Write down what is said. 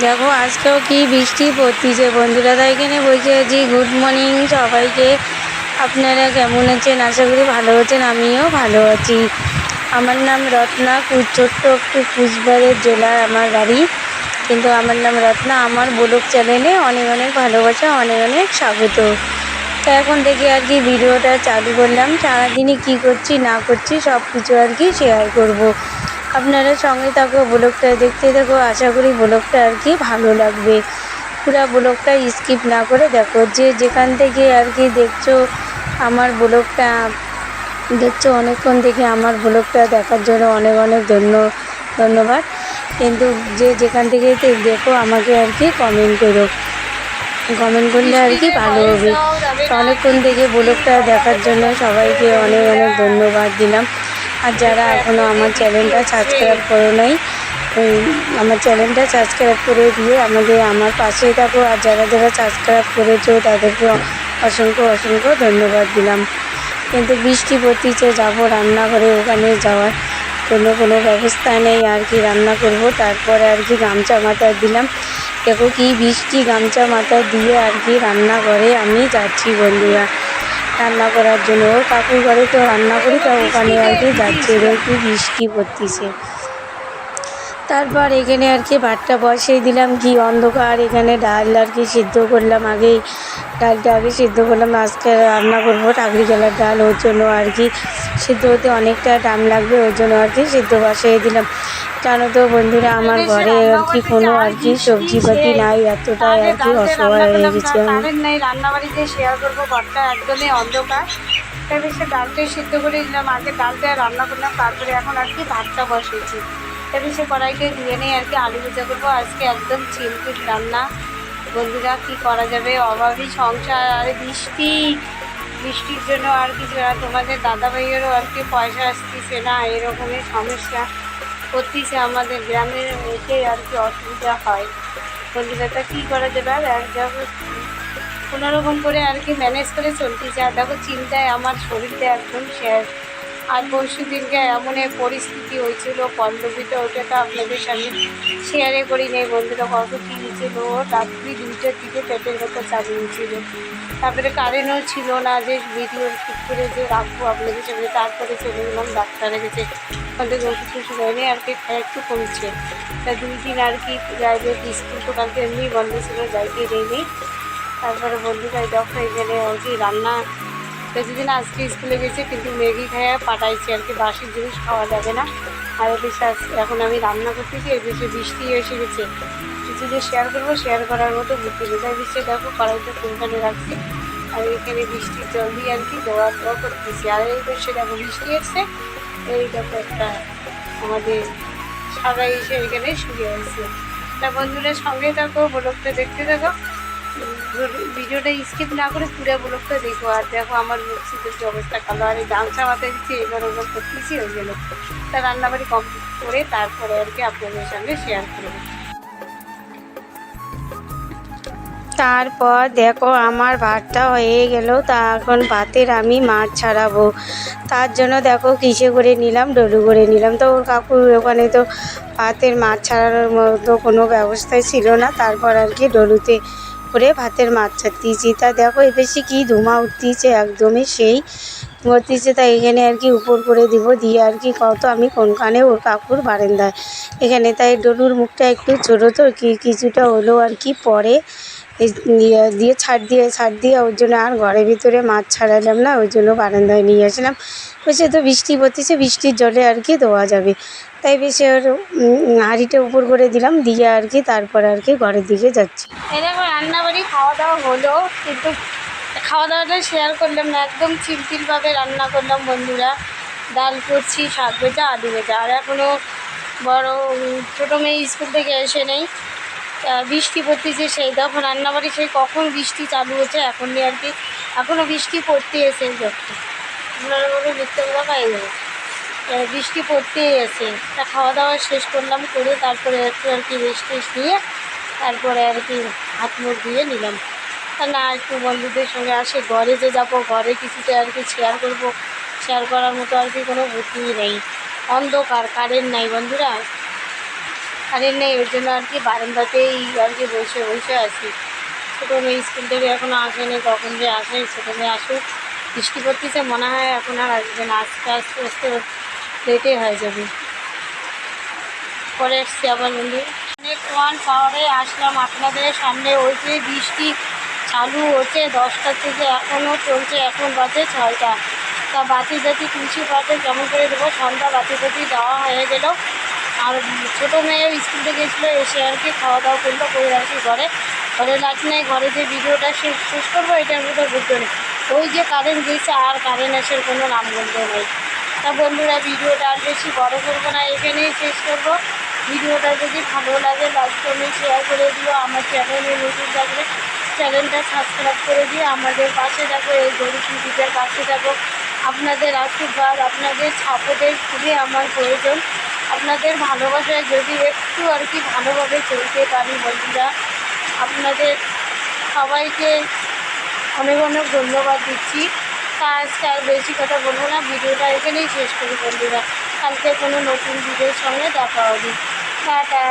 দেখো, আজকেও কি বৃষ্টি পড়তিছে বন্ধুরা। তাই এখানে বসে আছি। গুড মর্নিং সবাইকে। আপনারা কেমন আছেন? আশা করি ভালো আছেন, আমিও ভালো আছি। আমার নাম রত্না ছোট্ট একটু কুচবিহারের জেলার আমার বাড়ি। কিন্তু আমার নাম রত্না, আমার ব্লগ চ্যানেলে অনেক অনেক ভালোবাসা, অনেক অনেক স্বাগত। তো এখন থেকে আর কি ভিডিওটা চালু করলাম। সারাদিনই কী করছি, না করছি সব কিছু আর কি শেয়ার করব। আপনারা সঙ্গে থাকো ব্লগটা দেখতে থাকো। আশা করি ব্লগটা আর কি ভালো লাগবে। পুরো ব্লগটা স্কিপ না করে দেখো, যে যেখান থেকে আর কি দেখছ আমার ব্লগটা, দেখছ অনেকক্ষণ থেকে আমার ব্লগটা দেখার জন্য অনেক অনেক ধন্য, ধন্যবাদ। কিন্তু যে যেখান থেকে দেখো আমাকে আর কি কমেন্ট করো। কমেন্ট করলে আর কি ভালো হবে। অনেকক্ষণ থেকে ব্লগটা দেখার জন্য সবাইকে অনেক অনেক ধন্যবাদ দিলাম। আর যারা এখনও আমার চ্যানেলটা সাবস্ক্রাইব করো নাই আমার চ্যানেলটা সাবস্ক্রাইব করে দিয়ে আমাদের, আমার পাশেই থাকো। আর যারা যারা সাবস্ক্রাইব করেছ তাদেরকে অসংখ্য অসংখ্য ধন্যবাদ দিলাম। কিন্তু বৃষ্টি পড়তিছে, যাব রান্নাঘরে। ওখানে যাওয়ার কোনো কোনো ব্যবস্থা নেই। আর কি রান্না করব? তারপরে আর কি গামছা মাথায় দিলাম। দেখো কি বৃষ্টি গামছা মাথায় দিয়ে আর কি রান্নাঘরে আমি যাচ্ছি বন্ধুরা। রান্না করার জন্য। ও কাকুর ঘরে তো রান্না করি তো ওখানে আর কি যাচ্ছে কি বৃষ্টি পড়তিছে। তারপর এখানে আর কি ভাতটা বসিয়ে দিলাম কি অন্ধকার এখানে ডাল আর কি সিদ্ধ করলাম আগেই। ডালটা আগে সিদ্ধ করলাম আজকে রান্না করব টাকরি গেলার ডাল ওর জন্য আর কি সিদ্ধ হতে অনেকটা টাইম লাগবে ওর জন্য আর কি সিদ্ধ বসিয়ে দিলাম। জানো তো বন্ধুরা আমার ঘরে আর কি কোনো আর কি সবজিপাতি নাই। এতটাই আর কি অসহায় হয়ে গেছি আমি। রান্নাবাড়িতে শেয়ার করব ঘরটা একদমই অন্ধকার। তাই বেশি ডালটাই সিদ্ধ করে দিলাম আগে ডালটা রান্না করলাম তারপরে এখন আর কি ভাতটা বসিয়েছি। তাই বেশি কড়াইতে দিয়ে নিয়ে আর কি আলু ভাজা করব। আজকে একদম চিমটির রান্না। বন্ধুরা, কি করা যাবে? অভাবী সংসার, আর বৃষ্টি। বৃষ্টির জন্য আর কিছু আর তোমাদের দাদা ভাইয়েরও আর কি পয়সা আসতেছে না, এরকমই সমস্যা করতেছে আমাদের গ্রামের এতে আর কি অসুবিধা হয়। বন্ধুরা, তা কী করা যাবে? আর এক জায়গায় কোনো করে আর কি ম্যানেজ করে চলতেছে। আর দেখো, চিন্তায় আমার শরীরটা একদম শেষ। আর পরশু দিনকে এমন এক পরিস্থিতি হয়েছিল পল্লবীতে ওটা তো আপনাদের সামনে শেয়ারে করি নেই বন্ধুরা কত কী হয়েছিল? রাত্রি দুইটার দিকে পেটের ব্যথা চালিয়েছিল তারপরে কারেন্টও ছিল না, যে ভিডিও ঠিক করে যে রাখব আপনাদের সামনে, তারপরে চলে গেলাম ডাক্তারের কাছে। আমাদের ওষুধ টষুধ হয়নি, আর কি একটু কমছে। তা দুই দিন আর কি যাইবে স্কুল তো কালকে এমনি বন্ধ ছিল, যাইতে দেয়নি। তারপরে বন্ধুরা দেখো এখানে আর কি রান্না প্রতিদিন আজকে স্কুলে গেছে, কিন্তু ম্যাগি খেয়ে পাঠাইছি আর কি, বাসির জিনিস খাওয়া যাবে না। আর আজ- এখন আমি রান্না করতেছি এদেশে বৃষ্টি এসে গেছে। কিছু যে শেয়ার করব শেয়ার করার মতো নেই তাই বৃষ্টি দেখো, কড়াইতে কোনখানে রাখছি। আর এখানে বৃষ্টির জল দিয়ে আর কি দেওয়া দেওয়া করতেছি। আর এই পাশে দেখো, বৃষ্টি এসছে। এই দেখো একটা আমাদের সাদা এসে এখানে শুয়ে আছে। তা বন্ধুরা সঙ্গে থাকো ব্লগটা দেখতে থাকো। ভিডিওটা স্কিপ না করে পুরো ব্লগটা দেখো। আর দেখো আমার মুখ যে অবস্থা কালো, আর এই গামছা মাথায় দিচ্ছি, এবার ওগুলো করতেছি ওই জন্য তা রান্নাবাড়ি কমপ্লিট করে তারপরে আর কি আপনাদের সঙ্গে শেয়ার করব। তারপর দেখো আমার ভাতটা হয়ে গেল, তা এখন ভাতের আমি মাছ ছাড়াবো। তার জন্য দেখো কিসে করে নিলাম, ডলু করে নিলাম। তো ওর কাকুর ওখানে তো ভাতের মাছ ছাড়ানোর মতো কোনো ব্যবস্থাই ছিল না। তারপর আর কি ডলুতে করে ভাতের মাছ ছাড়তেছি। তা দেখো, এ বেশি কী ধুমা উঠতেছে, একদমই সেই করতেছে তাই এখানে আর কি উপর করে দিব, দিয়ে আর কি কত আমি কোনখানে ওর কাকুর বারান্দায়। এখানে তাই ডলুর মুখটা একটু ছোটো তো, কি কিছুটা হলো আর কি পরে দিয়ে ছাড় দিয়ে ছাড় দিয়ে ওর জন্য আর ঘরের ভিতরে মাছ ছাড়ালাম না ওই জন্য বারান্দায় নিয়ে আসলাম। বলছে তো বৃষ্টি পড়তেছে, বৃষ্টির জলে আর কি দেওয়া যাবে। তাই বেশি হাঁড়িটা উপর করে দিলাম, দিয়ে আর কি তারপর আর কি ঘরের দিকে যাচ্ছি। এরকম রান্নাবাড়ি খাওয়া দাওয়া হলো, কিন্তু খাওয়া দাওয়াটা শেয়ার করলাম না, একদম সিম্পলভাবে রান্না করলাম বন্ধুরা। ডাল করছি, শাক ভেজা, আলু ভেজা। আর এখনও বড় ছোটো মেয়ে স্কুল থেকে এসে নেই। বৃষ্টি পড়তেছে সেই তখন রান্নাবাড়ি সেই কখন বৃষ্টি চালু হচ্ছে, এখন নিয়ে আর কি এখনও বৃষ্টি পড়তে এসে যখন আপনারা বলে মিথ্যে কথা পাই যাবে বৃষ্টি পড়তেই আছে। তা খাওয়া দাওয়া শেষ করলাম করে তারপরে একটু আর কি রেস্ট টেস্ট নিয়ে তারপরে আর কি হাত মুখ দিয়ে নিলাম। তা না, একটু বন্ধুদের সঙ্গে আসে, ঘরে যে যাব, ঘরে কিছুতে আর কি শেয়ার করব। শেয়ার করার মতো আর কি কোনো বুদ্ধি নেই। অন্ধকার কারেন্ট নাই বন্ধুরা। কারেন্ট নেই, ওই জন্য আর কি বারান্দাতেই আর কি বসে বসে আছি। ছোটো মেয়ে স্কুল থেকে এখনও আসেনি, কখন যে আসে, ছোটো মেয়ে আসুক। বৃষ্টি পড়তেছে, মনে হয় এখন আর আসবে না। আস্তে আস্তে আস্তে লেটে হয়ে যাবে। পরে এসছি আবার বন্ধু অনেক পাওয়ারে আসলাম আপনাদের সামনে। ওই যে বৃষ্টি চালু হচ্ছে দশটা থেকে এখনও চলছে, এখন বাজে ছয়টা। তা বাতি জাতি তুলসী পাতে কেমন করে দেবো? সন্ধ্যা বাতি বাতি দেওয়া হয়ে গেল। আর ছোটো মেয়েও স্কুল থেকে গেছিল, এসে আর কি খাওয়া দাওয়া করল করে কি ঘরে। ঘরে লাইট নেই, ঘরে যে ভিডিওটা শেষ শেষ করব, এটার মধ্যে বুঝতে নেই ওই যে কারেন্ট গেছে, আর কারেন্ট আসার কোনো নাম বলতে নেই। তা বন্ধুরা, ভিডিওটা আর বেশি বড় করব না, এখানেই শেষ করব। ভিডিওটা যদি ভালো লাগে লাইক কমেন্ট শেয়ার করে দিও। আমার চ্যানেলে নতুন থাকলে চ্যানেলটা সাবস্ক্রাইব করে দিয়ে আমাদের পাশে থাকো, এই গরিব টিভিটার পাশে থাকো। আপনাদের আশীর্বাদ, আপনাদের সাপোর্টের খুবই আমার প্রয়োজন। আপনাদের ভালোবাসায় যদি একটু আর কি ভালোভাবে চলতে পারি বন্ধুরা, আপনাদের সবাইকে অনেক অনেক ধন্যবাদ দিচ্ছি। তা আজকে আর বেশি কথা বলব না, ভিডিওটা এখানেই শেষ করি বন্ধুরা। কালকে কোনো নতুন ভিডিওর সঙ্গে দেখা হবে। টাটা।